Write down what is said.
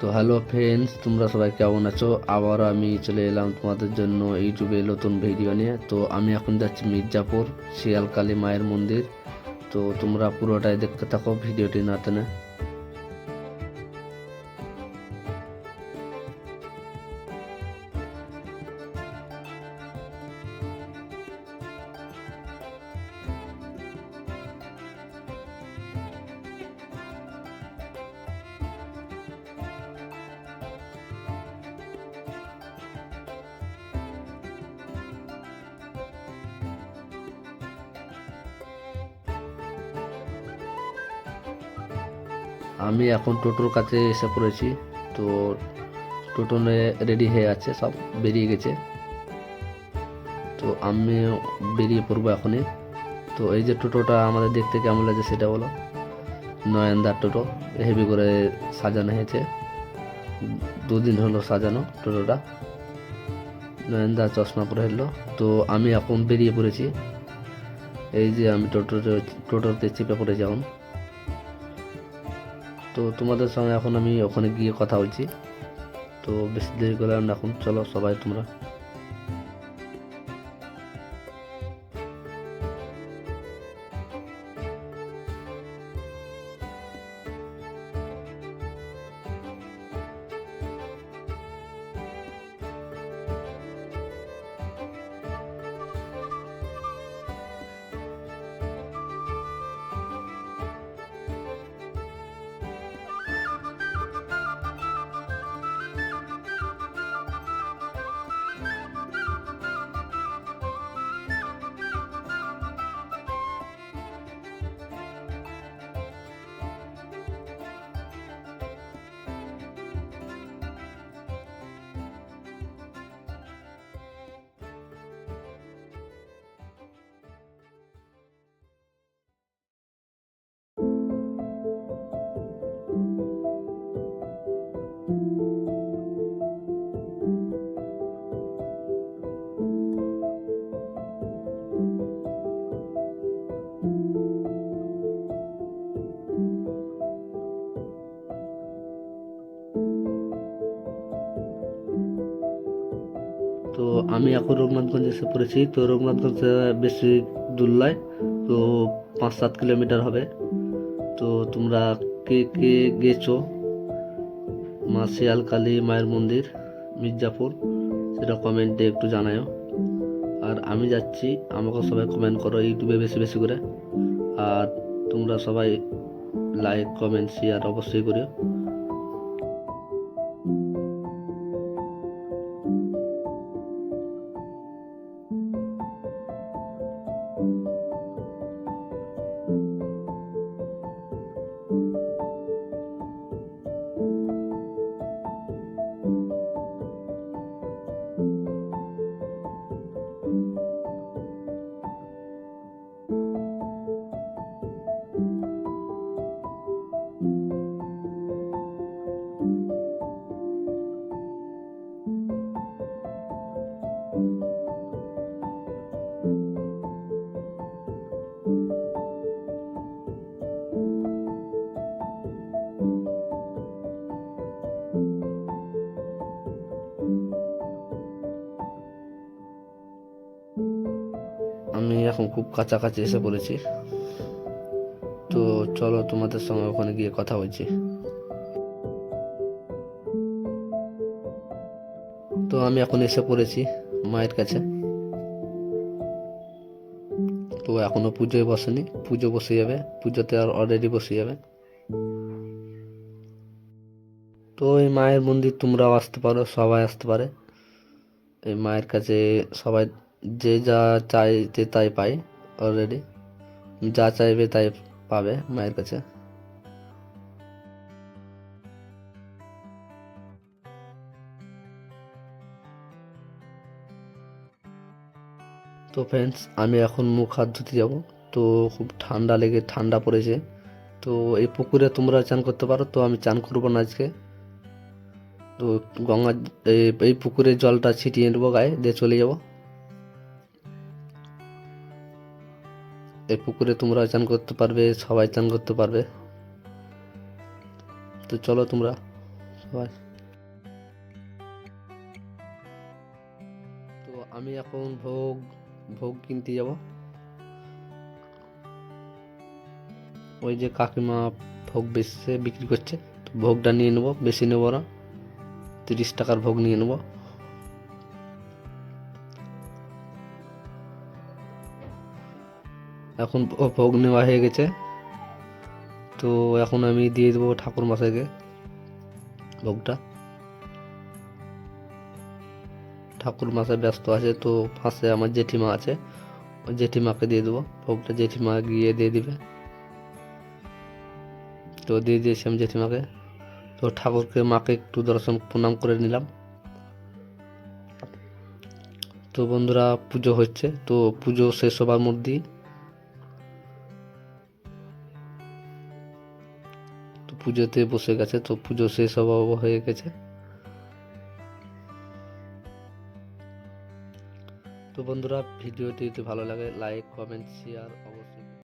তো hello friends তোমরা সবাই কেমন আছো? আবারও আমি চলে এলাম তোমাদের জন্য ইউটিউবে নতুন ভিডিও নিয়ে। তো আমি এখন যাচ্ছি মির্জাপুর, শিয়ালকালী মায়ের মন্দির। তো তোমরা পুরোটাই দেখতে থাকো ভিডিওটি না আমি এখন টোটোর কাছে এসে পড়েছি। তো টোটো রেডি হয়ে আছে, সব বেরিয়ে গেছে। তো আমি বেরিয়ে পড়ব এখনই। তো এই যে টোটোটা আমাদের দেখতে কেমন লাগছে সেটা বলো। নয়নদার টোটো হেভি করে সাজানো হয়েছে। দুদিন হলো সাজানো টোটোটা। নয়নদা চশমা পরে এলো। তো আমি এখন বেরিয়ে পড়েছি। এই যে আমি টোটোতে টোটোতে চেপে পড়েছি এখন। তো তোমাদের সঙ্গে এখন আমি ওখানে গিয়ে কথা বলছি। তো বেশি দেরি করলাম এখন। চলো সবাই তোমরা তো আমি এখন রঘুনাথগঞ্জ এসে পড়েছি। তো রঘুনাথগঞ্জ বেশি দূর নয়, তো পাঁচ সাত কিলোমিটার হবে। তো তোমরা কে কে গেছো? মা শিয়ালকালী মায়ের মন্দির, মির্জাপুর, সেটা কমেন্টে একটু জানাও আর আমি যাচ্ছি আমাকে সবাই কমেন্ট করো ইউটিউবে বেশি বেশি করে। আর তোমরা সবাই লাইক কমেন্ট শেয়ার অবশ্যই করিও। আমি এখন খুব কাছাকাছি এসে পড়েছি তো চলো তোমাদের সঙ্গে ওখানে গিয়ে কথা বলছি। তো আমি এখন এসে পড়েছি মায়ের কাছে। তো এখনও পুজোয় বসেনি। পুজো বসে যাবে। পুজোতে আর অলরেডি বসে যাবে। তো এই মায়ের মন্দির তোমরাও আসতে পারো, সবাই আসতে পারে। এই মায়ের কাছে সবাই যে যা চাইতে তাই পায় অলরেডি যা চাইবে তাই পাবে মায়ের কাছে। তো ফ্রেন্ডস আমি এখন মুখ হাত ধুতে যাব। তো খুব ঠান্ডা লেগে, ঠান্ডা পড়েছে। তো এই পুকুরে তোমরা চান করতে পারো। তো আমি চান করব না আজকে। তো গঙ্গা, এই- এই পুকুরের জলটা ছিটিয়ে নেব গায়ে, দিয়ে চলে যাব। এই পুকুরে তোমরা চান করতে পারবে, সবাই চান করতে পারবে। তো চলো তোমরা সবাই। তো আমি এখন ভোগ ভোগ কিনতে যাব। ওই যে কাকিমা ভোগ বেচছে, বিক্রি করছে। তো ভোগটা নিয়ে নেব, বেশি নেব না। তিরিশ টাকার ভোগ নিয়ে নেব। এখন ভোগ নেওয়া হয়ে গেছে। তো এখন আমি দিয়ে দেবো ঠাকুর মশাইকে ভোগটা। ঠাকুর মশাই ব্যস্ত আছে, তো পাশে আমার জেঠিমা আছে। জেঠিমাকে দিয়ে দেবো, ভোগটা জেঠিমা গিয়ে দিয়ে দিবে। তো দিয়ে দিয়েছি আমি জেঠিমাকে। তো ঠাকুরকে, মাকে একটু দর্শন প্রণাম করে নিলাম। তো বন্ধুরা, পুজো হচ্ছে, তো পুজো শেষ হবার মধ্যেই পুজোতে বসে গেছে, তো পুজো শেষ হওয়া হয়ে গেছে। তো বন্ধুরা, ভিডিওটি যদি ভালো লাগে লাইক কমেন্ট শেয়ার অবশ্যই